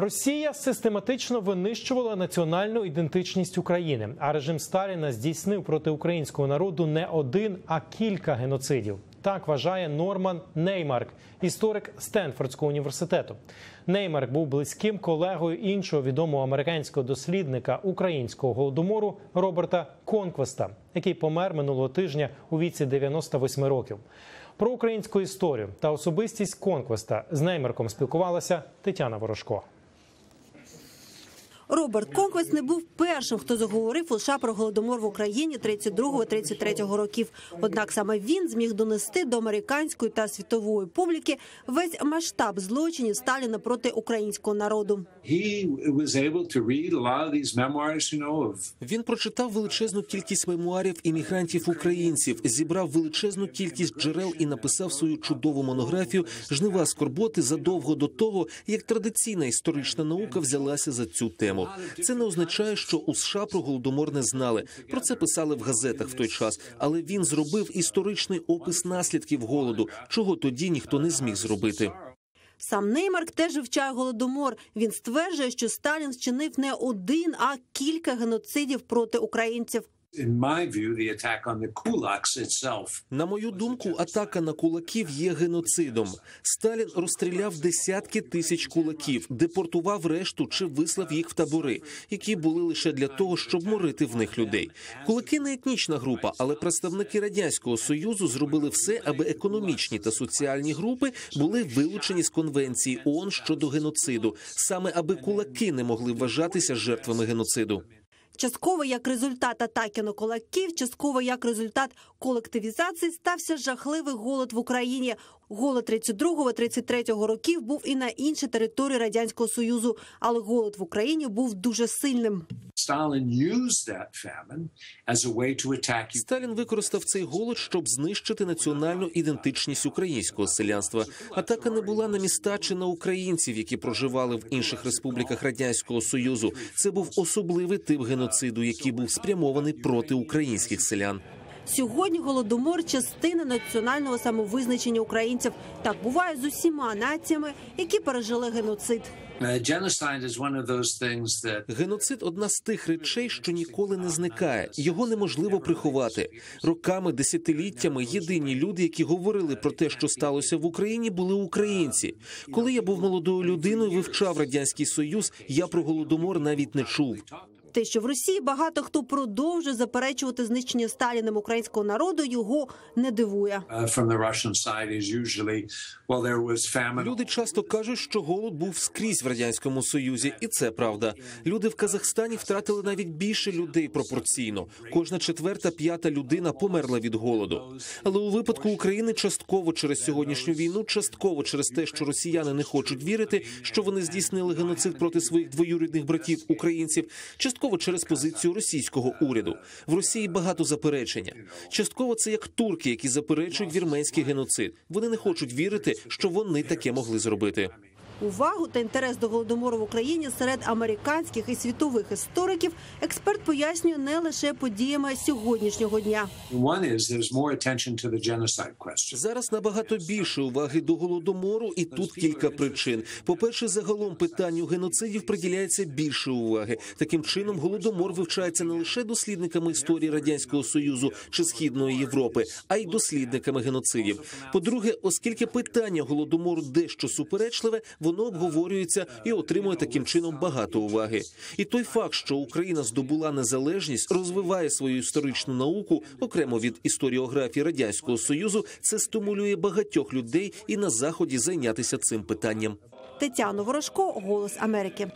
Росія систематично винищувала національну ідентичність України, а режим Сталіна здійснив проти українського народу не один, а кілька геноцидів. Так вважає Норман Неймарк, історик Стенфордського університету. Неймарк був близьким колегою іншого відомого американського дослідника українського голодомору Роберта Конквеста, який помер минулого тижня у віці 98 років. Про українську історію та особистість Конквеста з Неймарком спілкувалася Тетяна Ворожко. Роберт Конквест не був першим, хто заговорив у США про голодомор в Україні 32-33 років. Однак саме він зміг донести до американської та світової публіки весь масштаб злочинів Сталіна проти українського народу. Він прочитав величезну кількість мемуарів іммігрантів українців, зібрав величезну кількість джерел і написав свою чудову монографію Жнива скорботи задовго до того, як традиційна історична наука взялася за цю тему. Це не означає, що у США про голодомор не знали. Про це писали в газетах в той час, але він зробив історичний опис наслідків голоду, чого тоді ніхто не зміг зробити. Сам Неймарк теж вивчає голодомор. Він стверджує, що Сталін вчинив не один, а кілька геноцидів проти українців. На мою думку, атака на кулаків є геноцидом. Сталін розстріляв десятки тисяч кулаків, депортував решту чи вислав їх в табори, які були лише для того, щоб морити в них людей. Кулаки не етнічна група, але представники радянського союзу зробили все, аби економічні та соціальні групи були вилучені з конвенції ООН щодо геноциду, саме аби кулаки не могли вважатися жертвами геноциду. Частково як результат атаки на кулаків, частково як результат колективізації стався жахливий голод в Україні. Голод 32-33 років був і на іншій території радянського союзу, але голод в Україні був дуже сильним. Stalin used that famine as a way to attack you. Сталін використав цей голод, щоб знищити національну ідентичність українського селянства. Атака не була на міста чи на українців, які проживали в інших республіках радянського союзу. Це був особливий тип геноциду, який був спрямований проти українських селян. Сьогодні голодомор частина національного самовизначення українців. Так буває з усіма націями, які пережили геноцид. Uh, Геноцид одна з тих речей, що ніколи не зникає. Його неможливо приховати. Роками, десятиліттями єдині люди, які говорили про те, що сталося в Україні, були українці. Коли я був молодою людиною, вивчав радянський союз. Я про голодомор навіть не чув. Те, що в Росії багато хто продовжує заперечувати знищення Сталіним українського народу, його не дивує. uh. Люди часто кажуть, що голод був скрізь в радянському союзі, і це правда. Люди в Казахстані втратили навіть більше людей пропорційно. Кожна четверта, п'ята людина померла від голоду. Але у випадку України частково через сьогоднішню війну, частково через те, що росіяни не хочуть вірити, що вони здійснили геноцид проти своїх двоюрідних братів українців, частково через позицію російського уряду. В Росії багато заперечення. Частково це як турки, які заперечують вірменський геноцид. Вони не хочуть вірити, що вони таке могли зробити. Увагу та інтерес до голодомору в Україні серед американських і світових істориків експерт пояснює не лише подіями сьогоднішнього дня. Зараз набагато більше уваги до голодомору, і тут кілька причин. По-перше, загалом питанню геноцидів приділяється більше уваги. Таким чином, голодомор вивчається не лише дослідниками історії радянського союзу чи східної Європи, а й дослідниками геноцидів. По-друге, оскільки питання голодомору дещо суперечливе, воно обговорюється і отримує таким чином багато уваги. І той факт, що Україна здобула незалежність, розвиває свою історичну науку окремо від історіографії радянського союзу, це стимулює багатьох людей і на заході зайнятися цим питанням. Тетяна Ворожко, Голос Америки.